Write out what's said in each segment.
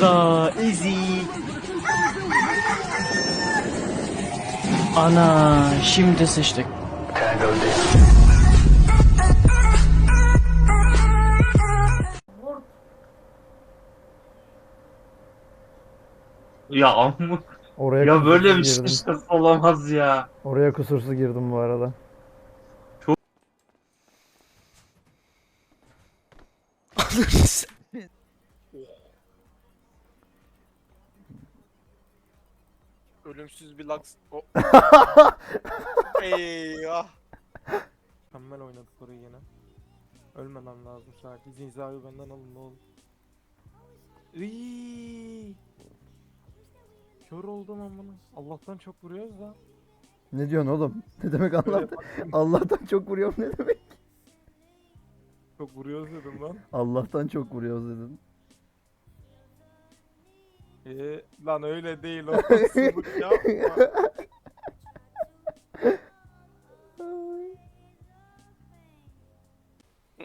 Za easy. Ana şimdi sıçtık. Ya amma. Oraya Ya böyle bir şey olamaz ya. Oraya kusursuz girdim bu arada. Ölümsüz bir laks... O... Eyvah. Mükemmel oynadık orayı yine. Ölmemem lazım sadece. Zinza'yı benden alın ne olur. Iiii. Kör oldum amına. Allah'tan çok vuruyoruz da. Ne diyorsun oğlum? Ne demek Allah'tan, Allah'tan çok vuruyorum ne demek? çok vuruyoruz dedim lan. Allah'tan çok vuruyoruz dedin. Ee, lan öyle değil o. Haksızlık yapma.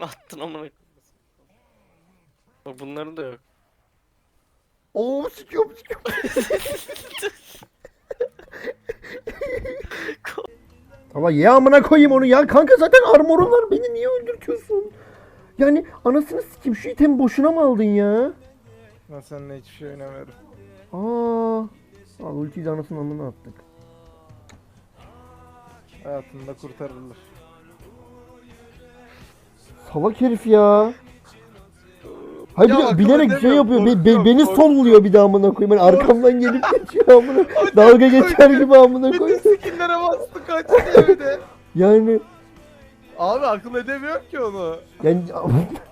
Attın amına. Bak bunların da yok. Oo sikiyorum sikiyorum. Ama ya amına koyayım onu ya kanka zaten armorum var beni niye öldürtüyorsun? Yani anasını sikeyim şu itemi boşuna mı aldın ya? Ben seninle hiçbir şey oynamıyorum. Aa, al ultiyi de anasının amına attık. Hayatında kurtarılır. Salak herif ya. Hayır Ya bir de bilerek şey edemiyorum, yapıyor. Be- be- korkuyorum, beni korkuyorum. solluyor bir daha amına koyayım. Ben arkamdan gelip geçiyor amına. Dalga geçer gibi amına Bütün koyayım. skinlere bastı kaçtı bir de. Yani Abi akıl edemiyorum ki onu. yani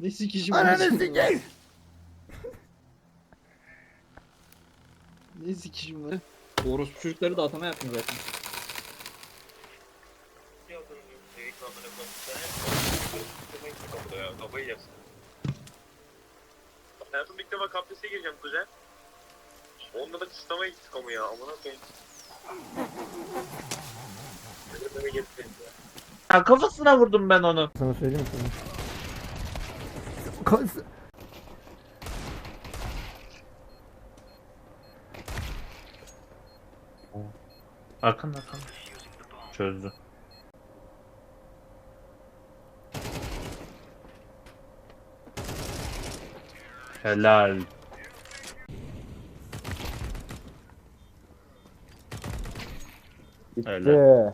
Ne sikişim Ananı sikeyim. Ne sikişim lan? Orospu çocukları da atama yapmıyor zaten. Hayatımda ilk defa kafese gireceğim kuzen. Onda da kısıtlamaya gittik ama ya. Amına koyayım. Ya. Kafasına vurdum ben onu. Sana söyleyeyim mi sana? Ka- Arkın arkın. Çözdü. Helal. Helal.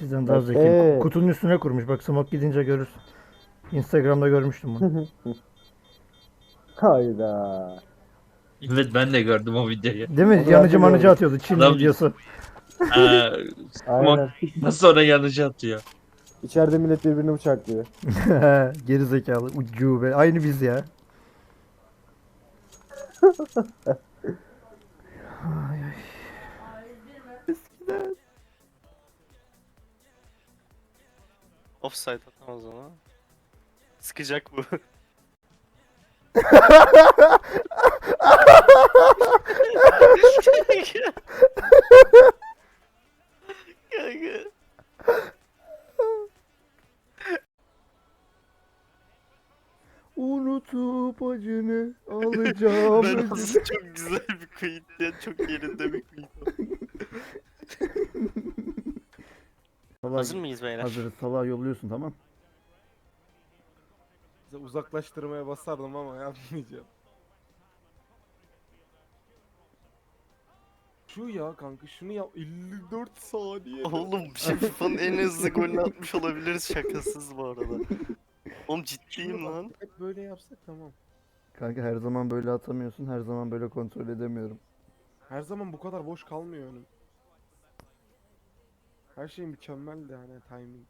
Sizden daha zeki. Kutunun üstüne kurmuş. Bak smoke gidince görürsün. Instagram'da görmüştüm bunu. Hayda. Evet ben de gördüm o videoyu. Değil mi? Onu Yanıcı manıcı atıyordu. Çin Adam- videosu. Ee, Aynen. sonra yanıcı atıyor. İçeride millet birbirini bıçaklıyor. Geri zekalı. Ucube. Aynı biz ya. Offside atamaz ona. Sıkacak bu. Kanka. Unutup acını alacağım. Ben çok güzel bir kayıt ya. Çok yerinde bir kayıt. Salak- Hazır mıyız beyler? Hazırız. Salağa yolluyorsun tamam. Size uzaklaştırmaya basardım ama yapmayacağım. Şu ya kanka şunu yap 54 saniye. Oğlum FIFA'nın en hızlı golünü atmış olabiliriz şakasız bu arada. Oğlum ciddiyim lan. Hep böyle yapsak tamam. Kanka her zaman böyle atamıyorsun. Her zaman böyle kontrol edemiyorum. Her zaman bu kadar boş kalmıyor önüm. Her şey mükemmeldi hani timing.